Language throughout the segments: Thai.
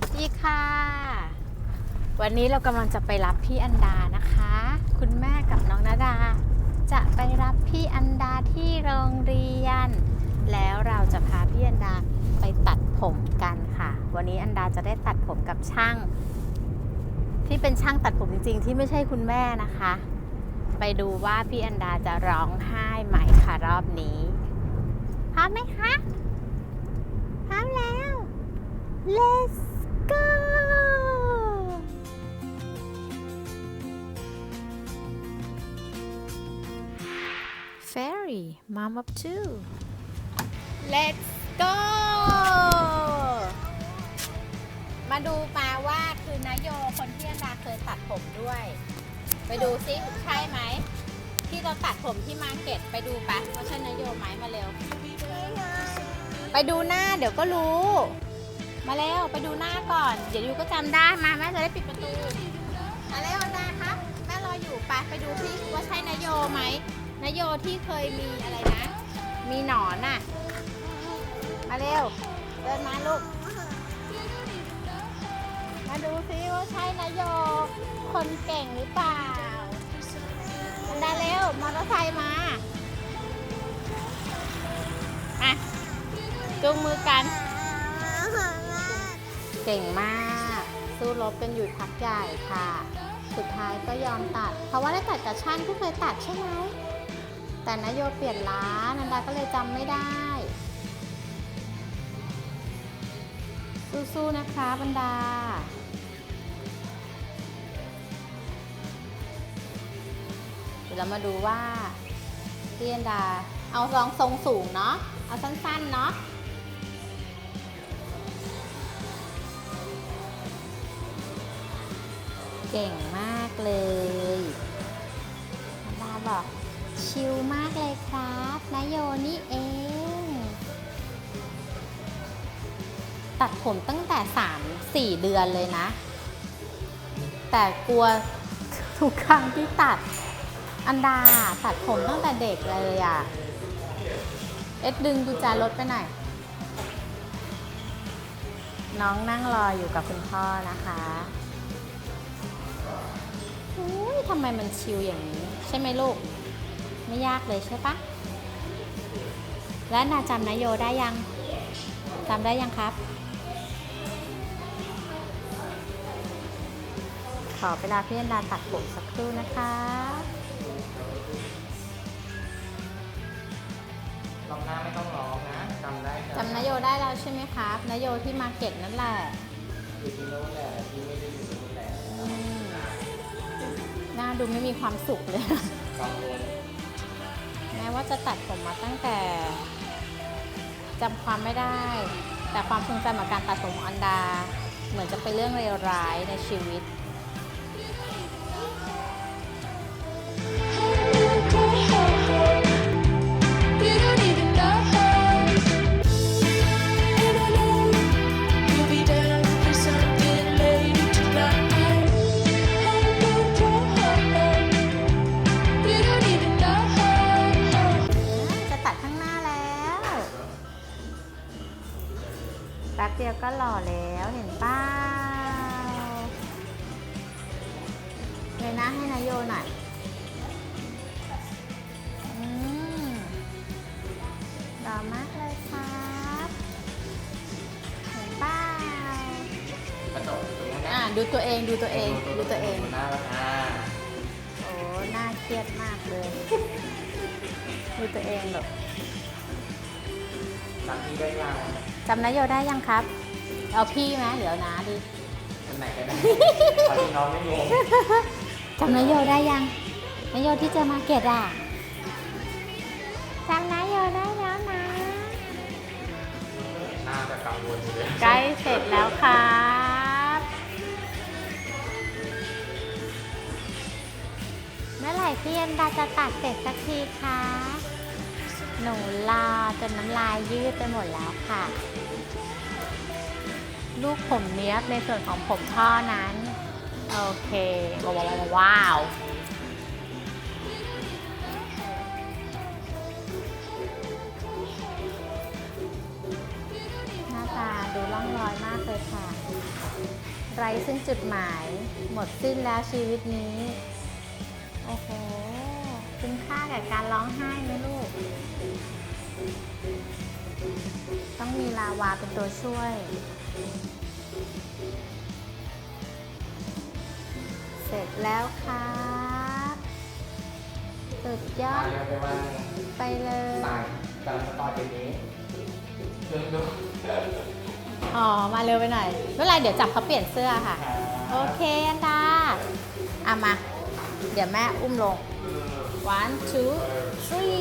สดีค่ะ วันนี้เรากำลังจะไปรับพี่อันดานะคะ คุณแม่กับน้องนาดา จะไปรับพี่อันดาที่โรงเรียน แล้วเราจะพาพี่อันดาไปตัดผมกันค่ะ วันนี้อันดาจะได้ตัดผมกับช่าง ที่เป็นช่างตัดผมจริงๆ ที่ไม่ใช่คุณแม่นะคะ ไปดูว่าพี่อันดาจะร้องไห้ไหมค่ะรอบนี้พร้อมไหมคะพร้อมแล้ว Let's Fairy Mom of two Let's go มาดูมาว่าคือนายโยคนที่อันดาเคยตัดผมด้วย ไปดูซิใช่ไหม ที่เราตัดผมที่มาร์เก็ตไปดูปะว่าใช่นายโยไหมมาเร็ว ไปดูหน้าเดี๋ยวก็รู้ มาเร็วไปดูหน้าก่อน เดี๋ยวยูก็จำได้มาแม่จะได้ปิดประตูมาเร็วอันดาครับแม่รออยู่ไปไปดูที่ว่าใช่นายโยไหม นายโยที่เคยมีอะไรนะ มีหนอนน่ะ มาเร็ว เดินมาลูก มาดูซิว่าใช่นายโยคนเก่งหรือเปล่าอันดเร็ว มอเตอร์ไซค์มาอะจูงมือกัน เก่งมาก สู้รบกันอยู่พักใหญ่ค่ะ สุดท้ายก็ยอมตัด เพราะว่าได้ตัดกับช่างที่เคยตัดใช่ไหม แต่นโยเปลี่ยนร้านนันดาก็เลยจำไม่ได้ สู้ๆนะคะบรรดา เดี๋ยวเรามาดูว่าพี่อันดาเอารองทรงสูงเนาะ เอาสั้นๆเนาะเก่งมากเลยอันดาบอก ชิลมากเลยครับนายโยนี่เอง ตัดผมตั้งแต่ 3-4 เดือนเลยนะ แต่กลัวทุกครั้งที่ตัด อันดาตัดผมตั้งแต่เด็กเลยอะ่ะ เอ็ดดึงกุญแจรถไปหน่อย น้องนั่งรออยู่กับคุณพ่อนะคะอุ้ยทำไมมันชิลอย่างนี้ ใช่ไหมลูก ยากเลยใช่ปะและนาจำนายโยได้ยังจำได้ยังครับ ขอเวลาพี่อันดาตัดผมสักครู่นะคะรอบหน้าไม่ต้องร้องนะจำได้จำนายโยได้แล้วใช่ไหมครับนายโยที่มาเก็ตนั่นแหละอยู่ที่โน้นแหละที่ไม่ได้อยู่ที่โน้นแหละอืมหน้าดูไม่มีความสุขเลยกังวลแม้ ว่าจะตัดผมมาตั้งแต่จำความไม่ได้ แต่ความทรงจำของการตัดผมของอันดา เหมือนจะเป็นเรื่องเลวร้ายในชีวิต เดียวก็หล่อแล้วเห็นป้าเลยหน้าให้นายโยหน่อยอืมหล่อมากเลยครับเห็นป้ากระจกตรงนั้นอ่าดูตัวเองดูตัวเองดูตัวเอง หน้าอ่าโอ้หน้าเครียดมากเลย ดูตัวเองแบบจำที่ได้ยัง จำนายโยได้ยังครับ เอาพี่ไหมหรือเอาน้าดีอันไหนก็ได้เอาที่น้องไม่งงจำนายโยได้ยังนายโยที่เจอมาเก็ตอะจำนายโยได้แล้วนะ หน้าจะกังวลอยู่เลยใกล้เสร็จแล้วครับเมื่อไหร่พี่เอ็นดาจะตัดเสร็จสักทีคะหนูรอ จนน้ำลายยืดไปหมดแล้วค่ะ ลูกผมเนี้ยบในส่วนของผมพ่อนั้น โอเค ว้าวว้าวว้าวหน้าตาดูร่องรอยมากเลยค่ะ ไรซึ่งจุดหมาย หมดสิ้นแล้วชีวิตนี้ โอ้โห คุณค่ากับการร้องไห้ไหมลูก ต้องมีลาวาเป็นตัวช่วย เสร็จแล้วครับสุดยอมาดเร็วไปว่าไปเลยสายกำลังสตอร์ทนี้เรื่องดูอ๋อ มาเร็วไปหน่อยไม่เป็นไรเดี๋ยวจับเขาเปลี่ยนเสื้อค่ะ โอเคอันดาอะมา เดี๋ยวแม่อุ้มลง one two three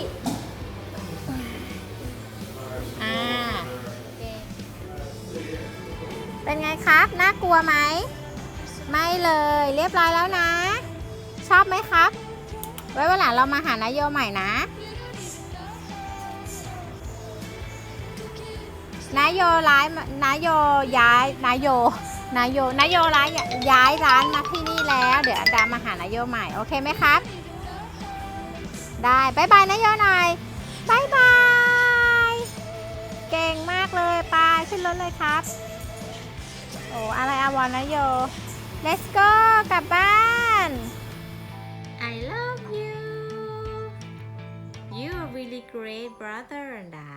ครับ น่ากลัวไหม ไม่เลย เรียบร้อยแล้วนะ ชอบไหมครับ ไว้วันหลังเรามาหานายโยใหม่นะ นายโยร้ายนายโยย้ายนายโยนายโยนายโยร้ายย้ายร้านมาที่นี่แล้ว เดี๋ยวอันดามาหานายโยใหม่ โอเคไหมครับ ได้บายบายนายโยหน่อยบายบาย เก่งมากเลยไปขึ้นรถเลยครับ อ้อะไรอาวรนายโย let's go กลับบ้าน I love you you are really great brother อันดา